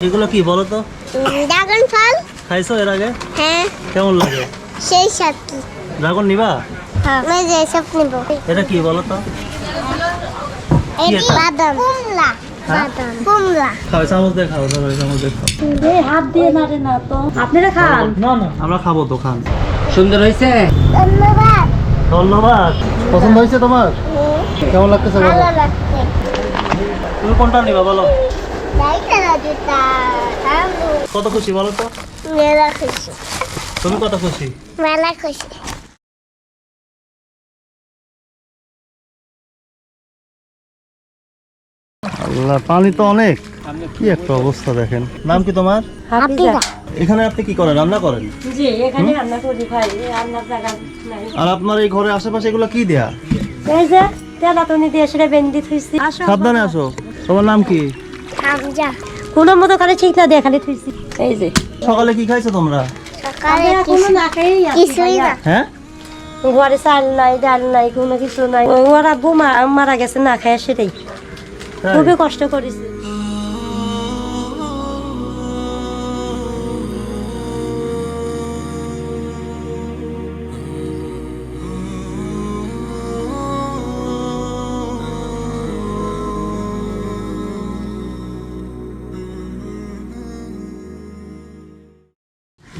এগুলো কি বলো তো? ড্রাগন ফল খাইছো এর আগে? হ্যাঁ। কেমন লাগে? সেই সাথে। ড্রাগন নিবা? আমি যে সব নিব। এটা কি বলো তো? এটি? বাদাম। কুমলা হ্যাঁ? বাদাম। কুমলা খাও চামচ দিয়ে খাও ধরো চামচ দিয়ে খাও। এই হাত দিয়ে মারে না তো। আপনারা খান। না না আমরা খাব তো খান। সুন্দর হয়েছে? ধন্যবাদ। ধন্যবাদ। পছন্দ হয়েছে তোমার? কেমন লাগতেছে ভালো লাগছে। তুমি কোনটা নিবা বলো? কত খুশি বলো তো? মেলা খুশি। তুমি কত খুশি? মেলা খুশি। আল্লাহ পানি তো অনেক। কি একটা অবস্থা দেখেন। নাম কি তোমার? এখানে আপনি কি করেন? রান্না করেন? জি এখানে রান্না করি ভাই রান্নার জায়গা আর আপনার এই ঘরের আশেপাশে এগুলো কি দেয়া? এই যে তেলাতনি দিয়ে সেটা বেন্দি থুইছি। সাবধানে আসো। তোমার নাম কি? হামজা কোনো মতো খালি ঠিক না দিয়ে খালি থুইছি। এই যে। সকালে কি খাইছো তোমরা? সকালে কোনো না কিছুই না। হ্যাঁ? ঘরে চাল নাই ডাল নাই কোনো কিছু নাই। ওরা মারা গেছে না খায় সেটাই। খুবই কষ্ট করেছে।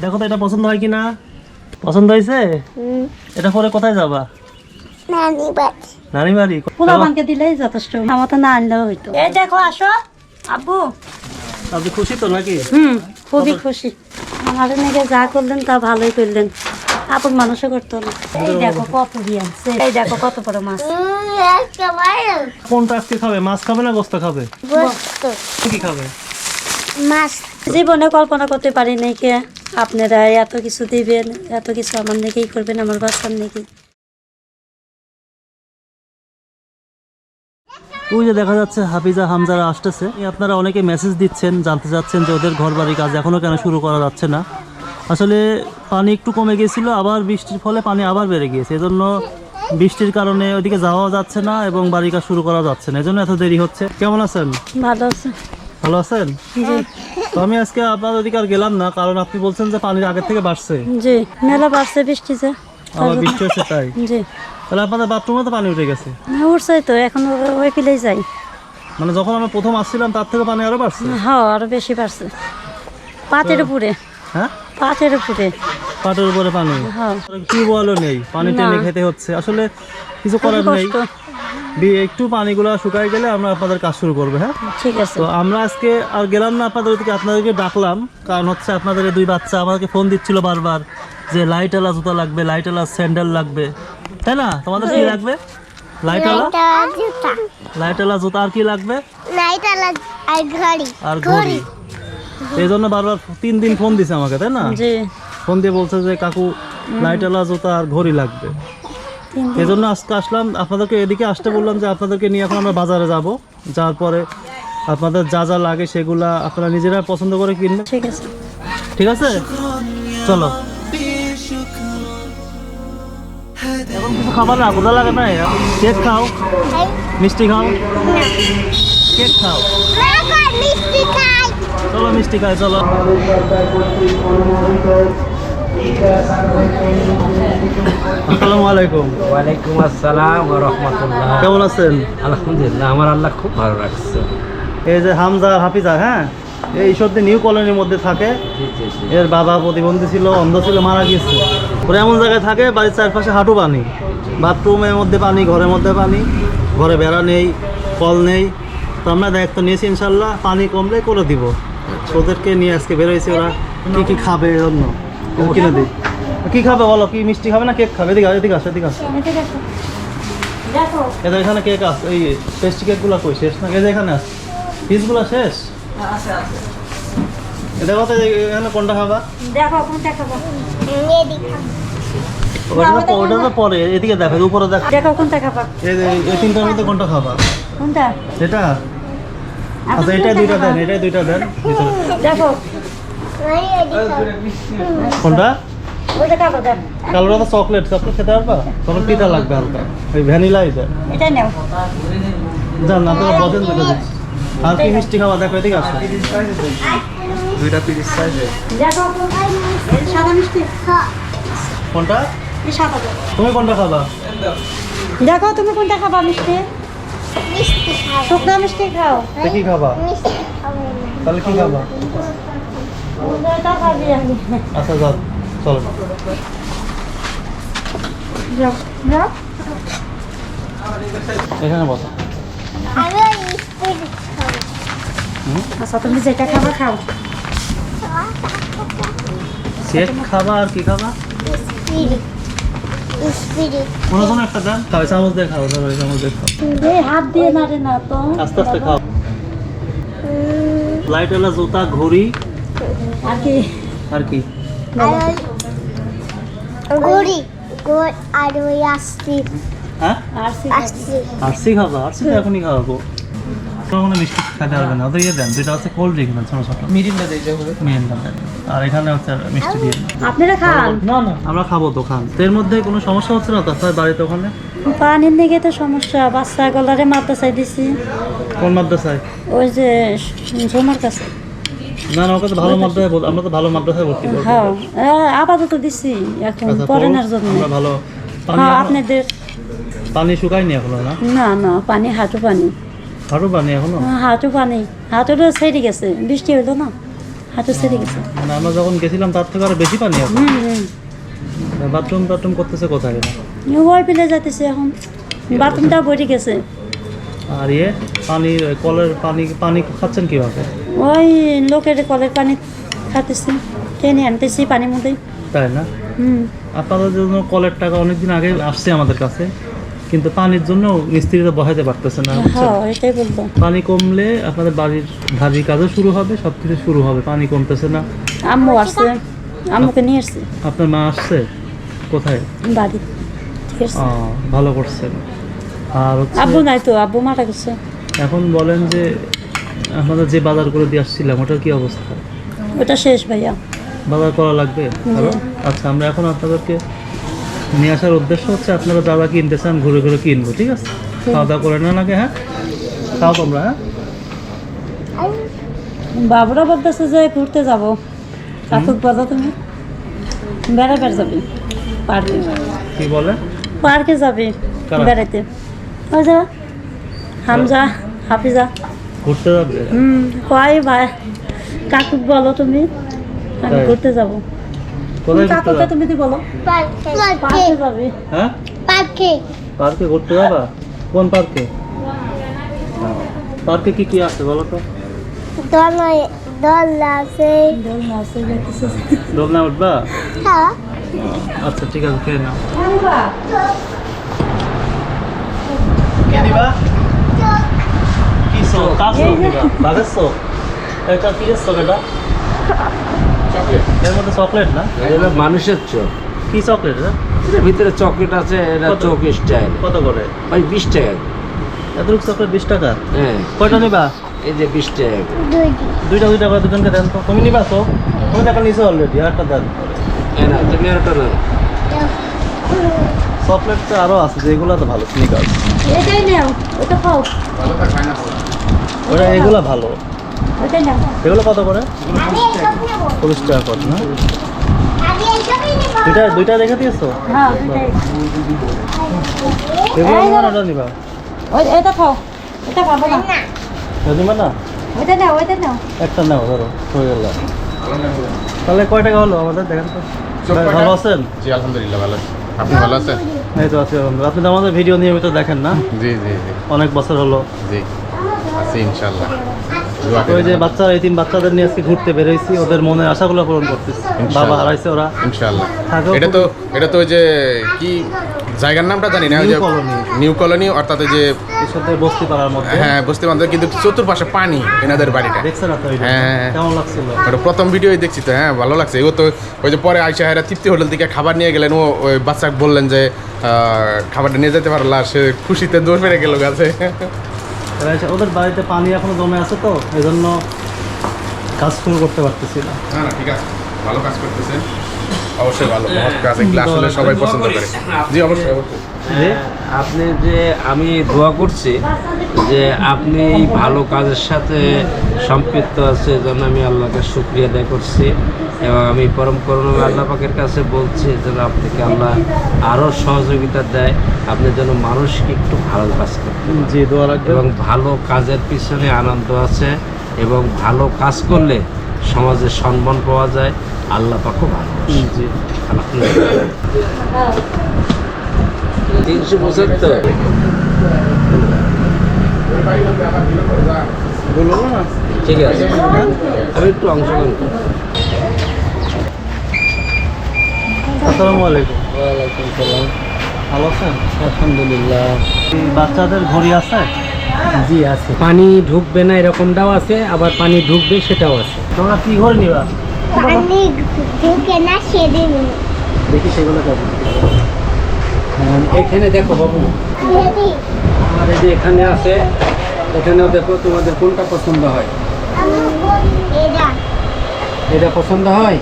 দেখো তো এটা পছন্দ হয় কি না পছন্দ হয়েছে? হুম। এটা পরে কোথায় যাবা? নানি বাড়ি নানি বাড়ি পোলা বানকে দিলেই যথেষ্ট। আমার তো না আনলেও হইতো। এই দেখো আসো। আব্বু। আপনি খুশি তো নাকি? হুম খুবই খুশি। আমার নাকি যা করলেন তা ভালোই করলেন। আপন মানুষও করতো না। এই দেখো কত দিয়েছে এই দেখো কত বড় মাছ। কোনটা আজকে খাবে? মাছ খাবে না গোস্ত খাবে? বস্তু। কি খাবে? মাছ। জীবনে কল্পনা করতে পারি নাই কে। আপনারা এত কিছু দিবেন এত কিছু আমার নাকি করবেন আমার বাচ্চার নাকি ওই যে দেখা যাচ্ছে হাফিজা হামজারা আসতেছে। আপনারা অনেকে মেসেজ দিচ্ছেন জানতে চাচ্ছেন যে ওদের ঘর বাড়ির কাজ এখনও কেন শুরু করা যাচ্ছে না। আসলে পানি একটু কমে গিয়েছিল আবার বৃষ্টির ফলে পানি আবার বেড়ে গিয়েছে। এজন্য বৃষ্টির কারণে ওদিকে যাওয়া যাচ্ছে না এবং বাড়ির কাজ শুরু করা যাচ্ছে না। এজন্য এত দেরি হচ্ছে। কেমন আছেন? ভালো আছে। ভালো আছেন? জি। তো আমি আজকে আপনার ওদিকে আর গেলাম না কারণ আপনি বলছেন যে পানি আগের থেকে বাড়ছে। জি মেলা বাড়ছে বৃষ্টিতে আবার বৃষ্টি হচ্ছে তাই? জি। তাহলে আপনাদের বাথরুমে তো পানি উঠে গেছে? উঠছে তো এখন ওই পিলেই যাই মানে যখন আমরা প্রথম আসছিলাম তার থেকে পানি আরও বাড়ছে? হ্যাঁ আরও বেশি বাড়ছে। পাতের উপরে। হ্যাঁ? পাতের উপরে। পাটের উপরে পানি। হ্যাঁ। কি বলো নেই পানি টেনে খেতে হচ্ছে। আসলে কিছু করার নেই। একটু পানিগুলো শুকাই গেলে আমরা আপনাদের কাজ শুরু করব হ্যাঁ? ঠিক আছে। তো আমরা আজকে আর গেলাম না আপনাদের ওদিকে আপনাদেরকে ডাকলাম। কারণ হচ্ছে আপনাদের দুই বাচ্চা আমাকে ফোন দিচ্ছিল বারবার যে লাইট আলা জুতা লাগবে লাইট আলা স্যান্ডেল লাগবে। তাই না? তোমাদের কি লাগবে? লাইট আলা জুতা। লাইট আলা জুতা আর কি লাগবে? আর ঘড়ি। আর ঘড়ি। এই জন্য বারবার তিন দিন ফোন দিছে আমাকে তাই না? জি। ফোন দিয়ে বলছে যে কাকু লাইট জুতা আর ঘড়ি লাগবে। তিন দিন। এই জন্য আজকে আসলাম আপনাদেরকে এদিকে আসতে বললাম যে আপনাদেরকে নিয়ে এখন আমরা বাজারে যাব। যাওয়ার পরে আপনাদের যা যা লাগে সেগুলা আপনারা নিজেরা পছন্দ করে কিনবেন। ঠিক আছে। ঠিক আছে? চলো। খাবার না কোথা লাগে না কেক খাও মিষ্টি খাও। কেক খাও। চলো মিষ্টি খাই চলো। আসসালামু আলাইকুম। ওয়ালাইকুম আসসালাম ওয়া রাহমাতুল্লাহ। কেমন আছেন? আলহামদুলিল্লাহ আমার আল্লাহ খুব ভালো রাখছে। এই যে হামজা হাফিজা হ্যাঁ? এই সত্যি নিউ কলোনির মধ্যে থাকে। এর বাবা প্রতিবন্ধী ছিল অন্ধ ছিল মারা গিয়েছে। ওরা এমন জায়গায় থাকে বাড়ির চারপাশে হাঁটু পানি। বাথরুমের মধ্যে পানি ঘরের মধ্যে পানি। ঘরে বেড়া নেই কল নেই। তো আমরা দায়িত্ব নিয়েছি ইনশাল্লাহ পানি কমলে করে দিব। ওদেরকে নিয়ে আজকে বেরোয়েছি ওরা কি কি খাবে এর জন্য। কিনে দিই কি খাবে বলো? কি মিষ্টি খাবে না কেক খাবে? এদিকে এদিকে আসো এদিকে আসো দেখো। দেখো এদের এখানে কেক আছে। এই পেস্ট্রি কেকগুলো কই? শেষ না যে এখানে আছে। পিসগুলো শেষ? এটা কথা এখানে কোনটা খাবা? দেখো কোনটা খাব? ওটা তো ওটা পরে। এদিকে দেখো উপরে দেখো। দেখো কোনটা খাবা? এই তিনটার মধ্যে কোনটা খাবা? কোনটা? এটা আচ্ছা এটা দুইটা দেন এটা দুইটা দেন। দেখো। কোনটা? ওইটা কালোটা তো চকলেট চকলেট খেতে পারবা? চকলেট পিঠা লাগবে হালকা ওই ভ্যানিলা এটা। এটা নেও। যান না আপনারা বসেন দেখে আর কি মিষ্টি খাওয়া? দেখো এদিকে আসো। দুইটা তিরিশ সাইজে দেখো সাদা মিষ্টি। কোনটা? তুমি কোনটা খাবা? দেখো তুমি কোনটা খাবা মিষ্টি? শুকনো মিষ্টি খাও। কি খাবা? মিষ্টি খাব। তাহলে কি খাবা? আচ্ছা যাও চলো। এখানে বসো। আচ্ছা তুমি যেটা খাবা খাও। কেক খাবা আর কি খাবা? কোনো কোনো একটা দেন খাও চামচ দিয়ে খাও ধরো চামচ দিয়ে খাও। হাত দিয়ে মারে না তো। আস্তে আস্তে খাও। লাইট জুতা ঘড়ি আর কি? আর কি আর ওই ঘড়ি ঘড়ি আর ওই আসছি হ্যাঁ আরসি খাবা আরসি তো এখনই খাওয়াবো কোনো মিষ্টি খেতে পারবে না ওদের ইয়ে দেন দুইটা হচ্ছে কোল্ড ড্রিঙ্ক দেন ছোটো ছোটো। মিডিলটা দিয়ে যাব মিহিন্দা দেন। আর এখানে হচ্ছে মিষ্টি দিয়ে। আপনারা খান? না না। আমরা খাব দোকান তো এর মধ্যে কোনো সমস্যা হচ্ছে না বাড়িতে ওখানে? পানির দিকে তো সমস্যা বাচ্চা গলারে মাদ্রাসায় দিছি। কোন মাদ্রাসায়? ওই যে ঝুমার কাছে। না না ওকে তো ভালো মাদ্রাসায় ভর্তি- আমরা তো ভালো মাদ্রাসায় ভর্তি করব। হ্যাঁ এ, আপাতত দিছি এখন আচ্ছা, জন্য। আমরা ভালো। হ্যাঁ আপনাদের পানি শুকায়নি এখনও না? না না পানি হাঁটু পানি। আরও পানি এখনও? হ্যাঁ, হাঁটু পানি। হাঁটুটা ছেড়ে গেছে বৃষ্টি হইল না হাঁটু ছেড়ে গেছে। মানে আমরা যখন গেছিলাম তার থেকে আরও বেশি পানি এখন। বাথরুম টাথরুম করতেছে কোথায় এরা? ওই পেলে যাইতেছে এখন বাথরুমটা বইরে গেছে। আর ইয়ে পানি কলের পানি পানি খাচ্ছেন কীভাবে? ওই লোকের কলের পানি খাতেছি টেনে আনতেছি পানির মধ্যে তাই না? হুম। আপনাদের জন্য কলের টাকা অনেকদিন আগে আসছে আমাদের কাছে কিন্তু পানির জন্য মিস্ত্রিরা বসাইতে পারতেছে না? হ্যাঁ এটাই বলব। পানি কমলে আপনাদের বাড়ির ভারী কাজও শুরু হবে সব কিছু শুরু হবে পানি কমতেছে না। আম্মু আসছে আম্মুকে নিয়ে আসছে। আপনার মা আসছে? কোথায়? বাড়ি ভালো করছেন। আর আব্বু নাই তো আব্বু মারা গেছে। এখন বলেন যে আপনাদের যে বাজার করে দিয়ে আসছিলাম ওটার কি অবস্থা? ওটা শেষ ভাইয়া। বাজার করা লাগবে? আরও আচ্ছা আমরা এখন আপনাদেরকে নিয়ে আসার উদ্দেশ্য হচ্ছে আপনারা যা কিনতে চান ঘুরে ঘুরে কিনবো ঠিক আছে? খাওয়া দাওয়া করে না নাকি হ্যাঁ? খাও তোমরা হ্যাঁ? বাবুরা বলতেছে যে ঘুরতে যাব। কাকুক বলো তুমি। বেড়াবার যাবি? পার্কে। কি বলে? পার্কে যাবে কারা? বেড়াইতে। ওই যা হামজা হাফিজা। ঘুরতে যাবে? হুম কয় ভাই। কাকুক বলো তুমি আমি ঘুরতে যাব। কোথায় ঘুরতে কাকুকে যাবে? তুমি দি বলো। পার্কে। পার্কে যাবি। হ্যাঁ? পার্কে। পার্কে ঘুরতে যাবা? কোন পার্কে? পার্কে কি কি আছে বলো তো? দোলনায় দোলনা আছে। দোলনা আছে। দোলনা উঠবা? হ্যাঁ। আচ্ছা ঠিক আছে খেয়ে নাও। আনবা? দিবা সব কার বাঘের সব এটা কি সব এটা এর মধ্যে চকলেট না এটা মানুষের চোখ কি চকলেট এটা এটার ভিতরে চকলেট আছে এটা? চোখ স্টাইল। কত করে? ওই বিশ টাকা। এতটুকু চকলেট বিশ টাকা? হ্যাঁ। কয়টা নিবা? এই যে বিশ টাকা। দুই দুইটা দুইটা করে দুজনকে দেন তো। তুমি নিবা তো। তুমি টাকা নিছো অলরেডি আরেকটা দেন। এই না তুমি আর একটা চকলেট তো আরও আছে যেগুলো তো ভালো স্নিকার এটাই নাও ওটা খাও। ওটা এগুলো ভালো। এগুলো কত করে? চল্লিশ টাকা কত না? দুইটা দুইটা দেখে দিয়েছ? হ্যাঁ এগুলো নিবা। ওই এটা খাও। এটা খাব না। না না? ওইটা নাও ওইটা নাও। একটা নাও ধরো হয়ে গেল। তাহলে কয় টাকা হলো আমাদের? দেখেন তো। ভালো আছেন? জি আলহামদুলিল্লাহ ভালো। আছি। আপনি ভালো আছেন? এই তো আছি আলহামদুলিল্লাহ। আপনি তো আমাদের ভিডিও নিয়মিত দেখেন না? জি জি জি। অনেক বছর হলো। জি। আছি ইনশাল্লাহ ওই যে বাচ্চারা এই তিন বাচ্চাদের নিয়ে আজকে ঘুরতে বেরোইছি ওদের মনের আশাগুলো পূরণ করতেছি। বাবা হারাইছে ওরা। ইনশাল্লাহ এটা তো এটা তো ওই যে কি জায়গার নামটা জানি না ওই যে নিউ কলোনি। অর্থাৎ যে বস্তি পাড়ার মধ্যে। হ্যাঁ বুঝতে পারতো কিন্তু চতুর্পাশে পানি এনাদের বাড়িটা। দেখছেন তো হ্যাঁ। কেমন লাগছিল? ওটা প্রথম ভিডিওই দেখছি তো হ্যাঁ ভালো লাগছে। ও তো ওই যে পরে আইসা হেরা তৃপ্তি হোটেল থেকে খাবার নিয়ে গেলেন ও ওই বাচ্চা বললেন যে আহ, খাবারটা নিয়ে যেতে পারলা সে খুশিতে দৌড় মেরে গেল গাছে। এসে- ওদের বাড়িতে পানি এখনও জমে আছে তো এই জন্য কাজ শুরু করতে পারতেছি না না, ঠিক আছে। ভালো কাজ করতেছেন। অবশ্যই ভালো মহৎ কাজ এগুলো আসলে সবাই পছন্দ করে। জি অবশ্যই অবশ্যই আপনি যে আমি দোয়া করছি যে আপনি ভালো কাজের সাথে সম্পৃক্ত আছে যেন আমি আল্লাহকে শুক্রিয়া আদায় করছি এবং আমি পরম করুণ আল্লাহ পাকের কাছে বলছি যেন আপনাকে আল্লাহ আরও সহযোগিতা দেয় আপনি যেন মানুষকে একটু ভালো কাজ করতে এবং ভালো কাজের পিছনে আনন্দ আছে এবং ভালো কাজ করলে সমাজে সম্মান পাওয়া যায় আল্লাহ পাকও তিনশো পঁচাত্তর। না। ঠিক আছে। আমি একটু অংশগ্রহণ করি আসসালামু আলাইকুম। ভালো আছেন? আলহামদুলিল্লাহ। বাচ্চাদের ঘড়ি আছে? জি আছে। পানি ঢুকবে না এরকমটাও আছে আবার পানি ঢুকবে সেটাও আছে। তোমরা কি ঘড়ি নিবা? পানি ঢুকে না সেদিন দেখি সেগুলো হ্যাঁ, এখানে দেখো বাবু। আমার এই যে এখানে আছে। এখানেও দেখো তোমাদের কোনটা পছন্দ হয়। এটা। এটা পছন্দ হয়?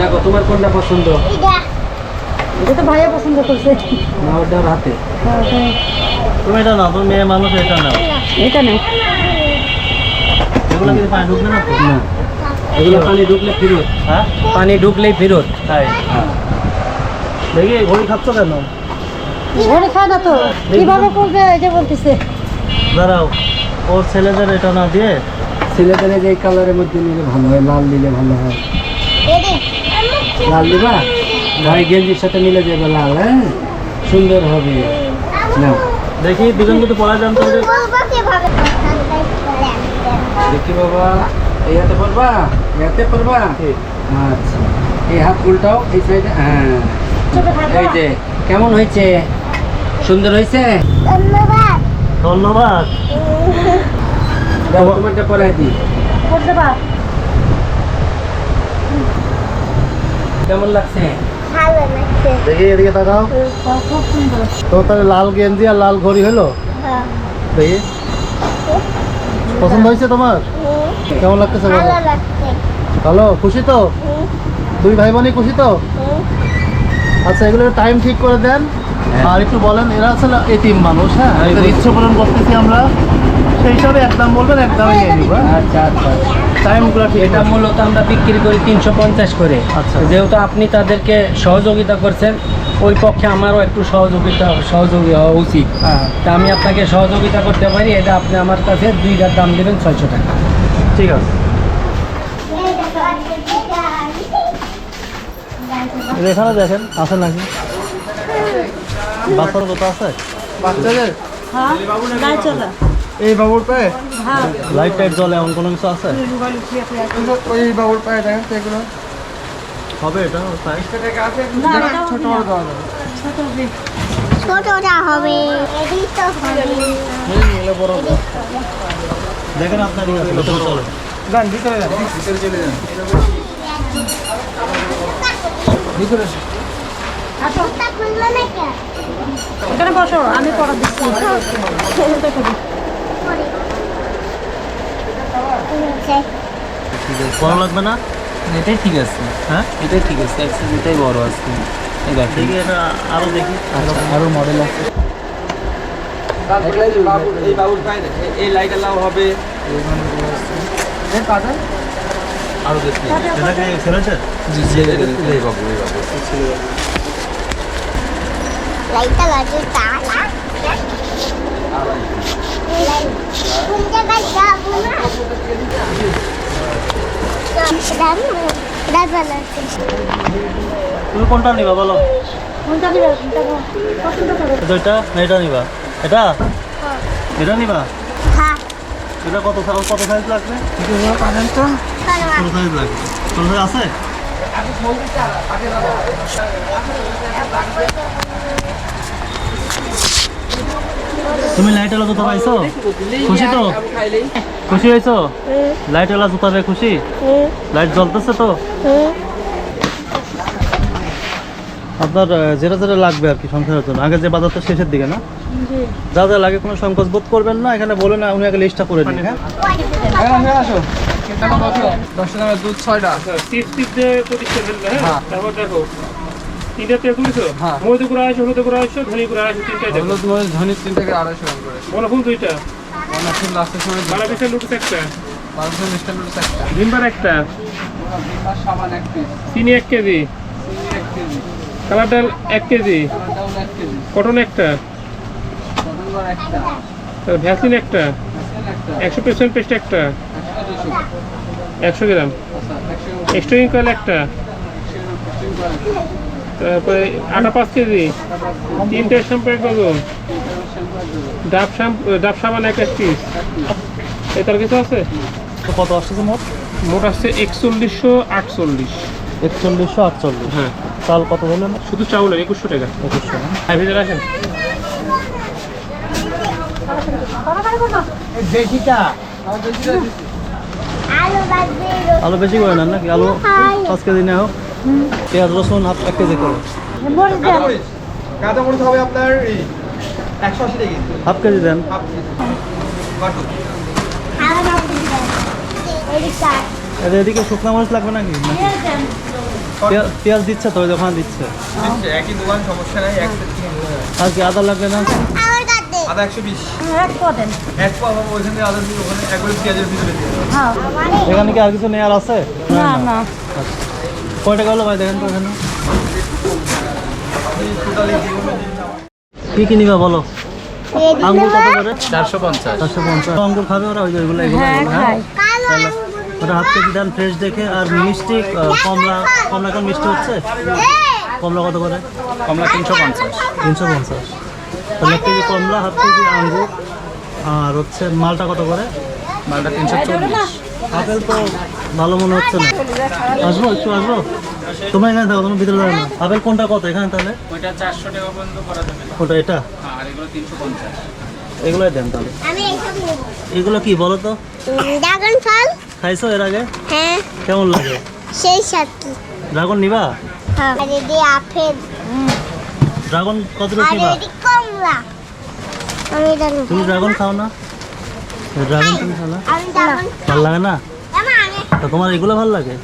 দেখো তোমার কোনটা পছন্দ? ভাইয়া পছন্দ করছে। না ওটার হাতে তুমি এটা নাও তুমি মেয়ে মানুষ এটা নাও। এটা নেই এগুলো কিন্তু পানি ঢুকবে না তো? না। এগুলো পানি ঢুকলে ফেরত হ্যাঁ? পানি ঢুকলেই ফেরত তাই? দেখি ঘড়ি খাচ্ছ কেন? ঘরে খায় না তো। কীভাবে করবে এই যে বলতেছে। দাঁড়াও ওর ছেলেদের এটা না দিয়ে? ছেলেদের যে কালারের মধ্যে নিলে ভালো হয় লাল দিলে ভালো হয়। লাল দিবা? ভাই গেঞ্জির সাথে মিলে যাবে লাল হ্যাঁ? সুন্দর হবে। না দেখি দুজন কিন্তু পড়া জানতে হবে দেখি বাবা এই হাতে পড়বা? এই হাতে পড়বা? আচ্ছা। এই হাত উল্টাও এই সাইডে হ্যাঁ। এই যে কেমন হয়েছে? সুন্দর হয়েছে? ধন্যবাদ। ধন্যবাদ। দেখো তোমারটা দিই পার কেমন লাগছে? ভালো লাগছে। দেখি এদিকে তাকাও। খুব সুন্দর। তো তাহলে লাল গেঞ্জি আর লাল ঘড়ি হলো? হ্যাঁ। দেখি। পছন্দ হয়েছে তোমার? কেমন লাগতেছে ভালো লাগছে। ভালো? খুশি তো? দুই ভাই বোনই খুশি তো? আচ্ছা এগুলো টাইম ঠিক করে দেন। আর একটু বলেন এরা আসলে এতিম মানুষ হ্যাঁ এদের ইচ্ছে পূরণ করতেছি আমরা। সেই হিসাবে একদম বলবেন একদমই নিয়ে নিব হ্যাঁ? আচ্ছা আচ্ছা। টাইমগুলো ঠিক এটা মূলত আমরা বিক্রি করি তিনশো পঞ্চাশ করে। আচ্ছা। যেহেতু আপনি তাদেরকে সহযোগিতা করছেন ওই পক্ষে আমারও একটু সহযোগিতা সহযোগী হওয়া উচিত। হ্যাঁ। তা আমি আপনাকে সহযোগিতা করতে পারি এটা আপনি আমার কাছে দুইটার দাম দেবেন ছয়শো টাকা। ঠিক আছে। এখানে দেখেন আছে নাকি? বাচ্চার কত আছে? বাচ্চাদের? হ্যাঁ এই বাবুর পায়ে? হ্যাঁ। লাইট টাইট জ্বলে এমন কোনো কিছু আছে? ওই বাবুর পায়ে দেখেন তো এগুলো। হবে এটা ছোট ছোট হবে। ছোটটা হবে। এদিক তো হবে। দেখেন আপনার ঠিক চলে। যান ভিতরে যান ভিতরে চলে যান। ভিতরে জুতা খুললো না কেন এখানে বসো আমি পড়া দিচ্ছি বড় লাগবে না? এটাই ঠিক আছে। হ্যাঁ? এটাই ঠিক আছে। এক্সেস এটাই বড় আছে। দেখি এটা আরও দেখি। আরও মডেল আছে। এই বাবুর এই লাইট লাভ হবে। আরও দেখি। এটা কি ছেড়েছে এই বাবু এই বাবু। লাইটটা লাগে তালা কোন জায়গায় যাব না দাদা তুমি কোনটা নিবা বলো? কোনটা কোনটা এটা না এটা নিবা? এটা? এটা নিবা? হ্যাঁ। এটা কত সাইজ কত সাইজ লাগবে? চলো ছোট সাইজ লাগবে। কত সাইজ আছে? তুমি লাইটওয়ালা জুতা পাইছো? খুশি তো? খুশি হয়েছো? লাইটওয়ালা জুতা পেয়ে খুশি? লাইট জ্বলতেছে তো? আপনার যেটা যেটা লাগবে আর কি সংসারের জন্য। আগে যে বাজার তো শেষের দিকে না? যা যা লাগে কোনো সংকোচ বোধ করবেন না এখানে বলে না উনি আগে লিস্টটা করে দিন হ্যাঁ? আসো। দশ টাকা দুধ ছয়টা। টিপ টিপ দিয়ে প্রতিষ্ঠা হ্যাঁ? হ্যাঁ। তারপর দেখো তিনটা তেল তুলেছো? হ্যাঁ। আড়াইশো হলুদ করে আড়াইশো ধনি করে আড়াইশো তিনটাই দেখো হলুদ মরিচ ধনির তিন থেকে আড়াইশো গ্রাম করে। বলো ফুল দুইটা? লাস্টের সময় বারো পিসের লুটুস একটা। লুটস একটা। ভিমবার একটা। আর সাবান এক পিস চিনি এক কেজি। চিনি এক কেজি। কালার ডাল এক কেজি। কটন একটা। একটা। ভ্যাসলিন একটা। একশো পার্সেন্ট পেস্ট একটা। একশো গ্রাম। আচ্ছা কয়েল একটা। তারপরে আটা পাঁচ কেজি। তিনটে শ্যাম্পু এক ডজন ডাব শ্যাম্পু ডাব সাবান এক পিস এই তার কিছু আছে? তো কত আসছে মোট? মোট আসছে একচল্লিশশো আটচল্লিশ। একচল্লিশশো আটচল্লিশ। হ্যাঁ। চাল কত হলো না শুধু চাউলের একুশশো টাকা। একুশশো। হ্যাঁ ভিতরে আসেন। আলু আলু বেশি করে নেন নাকি? আলু পাঁচ কেজি নেওয়া হোক। পেঁয়াজ রসুন হাফ এক কেজি করে। মরিচ কাঁচামরিচ হবে আপনার একশো আশি টাকা হাফ কেজি দেন। এদিকে এদের এদিকে শুকনো মরিচ লাগবে নাকি? পেঁয়াজ দিচ্ছে তো ওখানে দিচ্ছে। একই দোকান সমস্যা নাই হয়। আর কি আদা লাগবে না? আদা একশো বিশ। এক কদেন এক পা পাবো আদা দিয়ে ওখানে একবারে পেঁয়াজের ভিতরে দিয়ে দেবো। হ্যাঁ। এখানে কি আর কিছু নেওয়ার আছে? না না। কয় টাকা হলো ভাই দেখেন তো এখানে। কি কি নিবা বলো? আঙ্গুর কত করে? চারশো পঞ্চাশ। চারশো পঞ্চাশ। আঙ্গুর খাবে ওরা? ওই যে ওইগুলো এগুলো হ্যাঁ হ্যাঁ? খাই কালো আঙ্গুর ওটা হাফ কেজি দেন ফ্রেশ দেখে আর মিষ্টি কমলা কমলা এখন মিষ্টি হচ্ছে? কমলা কত করে? কমলা তিনশো পঞ্চাশ। তিনশো পঞ্চাশ। তাহলে এক কেজি কমলা হাফ কেজি আঙ্গুর আর হচ্ছে মালটা কত করে? মালটা তিনশো চল্লিশ। আপেল তো ভালো মনে হচ্ছে না। আসব একটু আসব? তোমরা এখানে থাকো তোমার ভিতরে যাবে না। আপেল কোনটা কত? এখানে তাহলে? ওইটা চারশো টাকা পর্যন্ত করা যাবে। ওটা এটা? আর এগুলো তিনশো পঞ্চাশ। এগুলোই দেন তাহলে। আমি এইসব নেব। এগুলো কি বলো তো? ড্রাগন ফল। খাইছো এর আগে? হ্যাঁ। কেমন লাগে? সেই সাথে। ড্রাগন নিবা? হ্যাঁ। আর এদি আপেল। ড্রাগন কতটুকু আর নিবা? এদি কমলা। আমি এটা তুমি ড্রাগন খাও না? ড্রাগন তুমি খাও না আমি ড্রাগন ভালো লাগে না? তা তোমার এগুলো ভালো লাগে?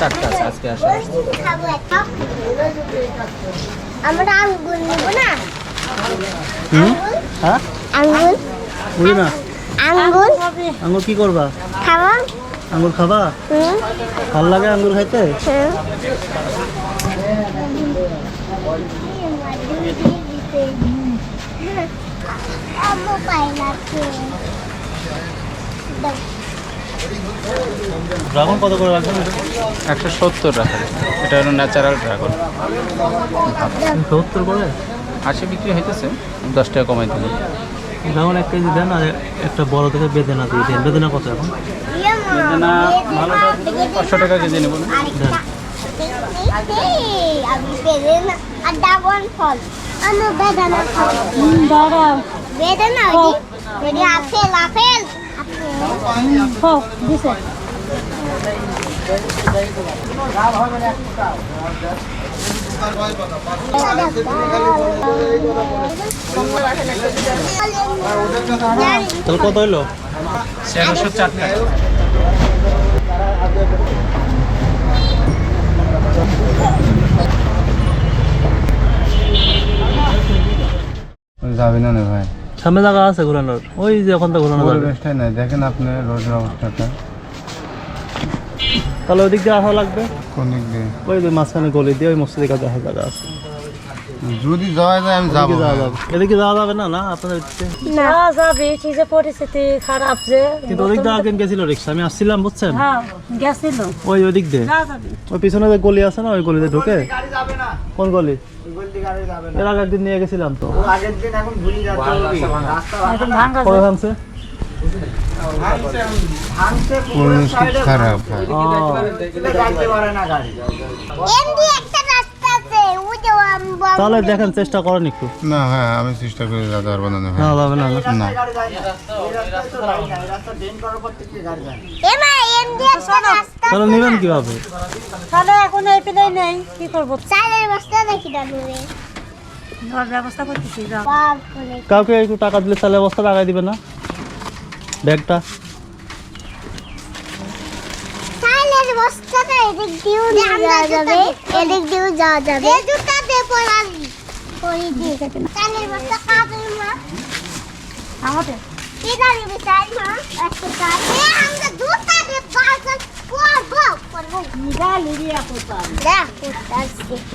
চারটা আজকে আসা আমরা আঙ্গুর নেব না? হুম? হ্যাঁ আঙ্গুর বুঝি না? আঙ্গুর আঙ্গুর কি করবা? খাব? আঙ্গুর খাবা? হুম। ভালো লাগে আঙ্গুর খাইতে? হুম। আম্মু পাইলাছে ড্রাগন কত করে রাখবেন? একশো সত্তর টাকা এটা হলো ন্যাচারাল ড্রাগন সত্তর করে? আশি বিক্রি হইতেছে দশ টাকা কমাই দেবো ড্রাগন এক কেজি দেন আর একটা বড় থেকে বেদেনা দিয়ে দেন। বেদেনা কত এখন? বেদানা ভালোটা পাঁচশো টাকা কেজি নেব না। বেদানা বেদানা আপেল আপেল। হোক দিছে। তাহলে কত হইল? তেরোশো চার টাকা। যাবে না না ভাই। সামনে জায়গা আছে ঘোরানোর। ওই যে এখন তো ঘোরানো যাবে। নাই দেখেন আপনি রোডের অবস্থাটা। তাহলে ওই দিক দিয়ে আসা লাগবে? কোন দিক দিয়ে? ওই যে মাঝখানে গলি দিয়ে ওই মসজিদের কাছে আসা জায়গা আছে। যদি যাওয়া যায় আমি যাব। এদিকে যাওয়া যাবে। এদিকে যাওয়া যাবে না না? আপনাদের না যাবে। কি যে পরিস্থিতি খারাপ যে। কিন্তু ওদিক দিয়ে আগে গেছিল রিক্সা আমি আসছিলাম বুঝছেন? হ্যাঁ গেছিল। ওই ওই দিক দিয়ে ওই পিছনে যে গলি আছে না ওই গলিতে ঢুকে? কোন গলি? এর আগে একদিন নিয়ে গেছিলাম তো। পরিবেশ খারাপ। রাস্তা তাহলে দেখেন চেষ্টা করেন একটু। না হ্যাঁ আমি চেষ্টা করে যেতে পারব না না ভাই না না। না। তাহলে নেবেন কীভাবে? তাহলে এখন এই পেলেই নেই কি করব? চালের বস্তা নাকি ডালুরে? ব্যবস্থা কাউকে একটু টাকা দিলে চালের বস্তা লাগাই দিবে না? ব্যাগটা। চালের বস্তাটা এদিক দিয়েও যাওয়া যাবে এদিক দিয়েও যাওয়া যাবে। এই জুতা দিয়ে পরা করি আমাদের?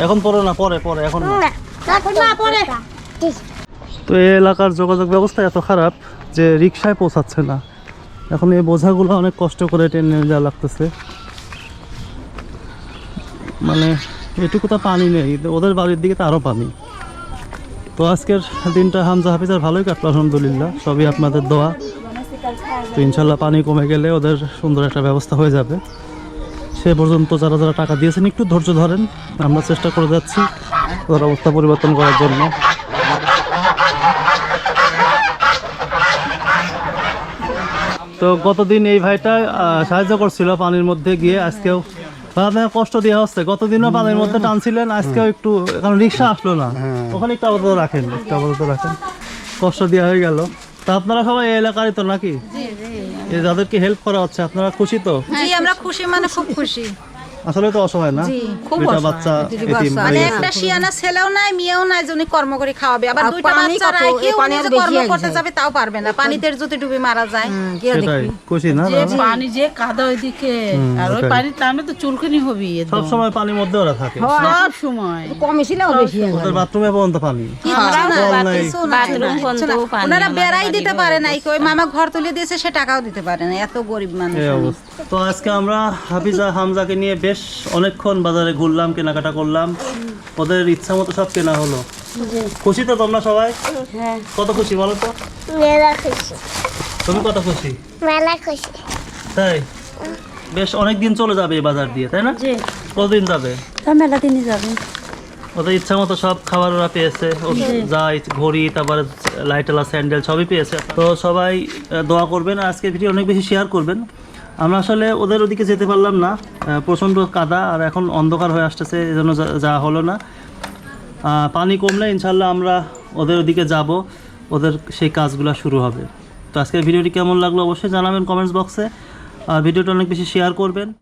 এখন পরে না পরে পরে এখন তো এই এলাকার যোগাযোগ ব্যবস্থা এত খারাপ যে রিক্সায় পৌঁছাচ্ছে না। এখন এই বোঝাগুলো অনেক কষ্ট করে টেনে যাওয়া লাগতেছে। মানে এটুকু তো পানি নেই ওদের বাড়ির দিকে তো আরও পানি। তো আজকের দিনটা হামজা হাফিজার ভালোই কাটলো, আলহামদুলিল্লাহ। সবই আপনাদের দোয়া। তো ইনশাল্লাহ পানি কমে গেলে ওদের সুন্দর একটা ব্যবস্থা হয়ে যাবে। সে পর্যন্ত যারা যারা টাকা দিয়েছেন, একটু ধৈর্য ধরেন। আমরা চেষ্টা করে যাচ্ছি ওদের অবস্থা পরিবর্তন করার জন্য। তো গতদিন এই ভাইটা সাহায্য করছিল পানির মধ্যে গিয়ে। আজকেও ভাই, কষ্ট দেওয়া হচ্ছে। গতদিনও পানির মধ্যে টানছিলেন আজকেও একটু কারণ রিক্সা আসলো না। ওখানে একটু আপাতত রাখেন একটু আপাতত রাখেন। কষ্ট দেওয়া হয়ে গেল। তা আপনারা সবাই এই এলাকারই তো নাকি? এই যাদেরকে হেল্প করা হচ্ছে আপনারা খুশি তো? জি আমরা খুশি মানে খুব খুশি। আসলে তো অসহায় না? দুইটা বাচ্চা এতিম মানে একটা শিয়ানা ছেলেও নাই মেয়েও নাই যিনি কর্ম করে খাওয়াবে। আবার দুইটা বাচ্চা? রাখি উনি যে কর্ম করতে যাবে তাও পারবে না। পানিতে যদি ডুবে মারা যায়। সেটাই। খুশি না? পানি যে কাদা ওইদিকে। আর ওই। পানির টানে তো চুলকানি হবি সব সময় পানির মধ্যে ওরা থাকে। সব সময়। কমই ছিল বেশি ওদের বাথরুমে পর্যন্ত পানি। না, বাথরুম বন্ধ, ওনারা বেড়াই দিতে পারে নাই ওই মামা ঘর তুলে দিয়েছে সে টাকাও দিতে পারে না। এত গরিব মানুষ অবস্থা। তো আজকে আমরা হাফিজা হামজাকে নিয়ে বেশ অনেকক্ষণ বাজারে ঘুরলাম কেনাকাটা করলাম। ওদের ইচ্ছা মতো সব কেনা হলো। খুশি তো তোমরা সবাই? হ্যাঁ। কত খুশি বলো তো? মেলা খুশি। তুমি কত খুশি? মেলা খুশি। তাই? বেশ অনেক দিন চলে যাবে এই বাজার দিয়ে তাই না? কতদিন যাবে? মেলা দিনই যাবে। ওদের ইচ্ছা মতো সব খাবার ওরা পেয়েছে। যা ঘড়ি তারপরে লাইটেলা স্যান্ডেল সবই পেয়েছে। তো সবাই দোয়া করবেন। আজকে ভিডিও অনেক বেশি শেয়ার করবেন। আমরা আসলে ওদের ওদিকে যেতে পারলাম না প্রচণ্ড কাদা আর এখন অন্ধকার হয়ে আসতেছে, এজন্য যাওয়া হলো না। পানি কমলে ইনশাল্লাহ আমরা ওদের ওদিকে যাব, ওদের সেই কাজগুলো শুরু হবে। তো আজকের ভিডিওটি কেমন লাগল অবশ্যই জানাবেন কমেন্টস বক্সে, আর ভিডিওটা অনেক বেশি শেয়ার করবেন।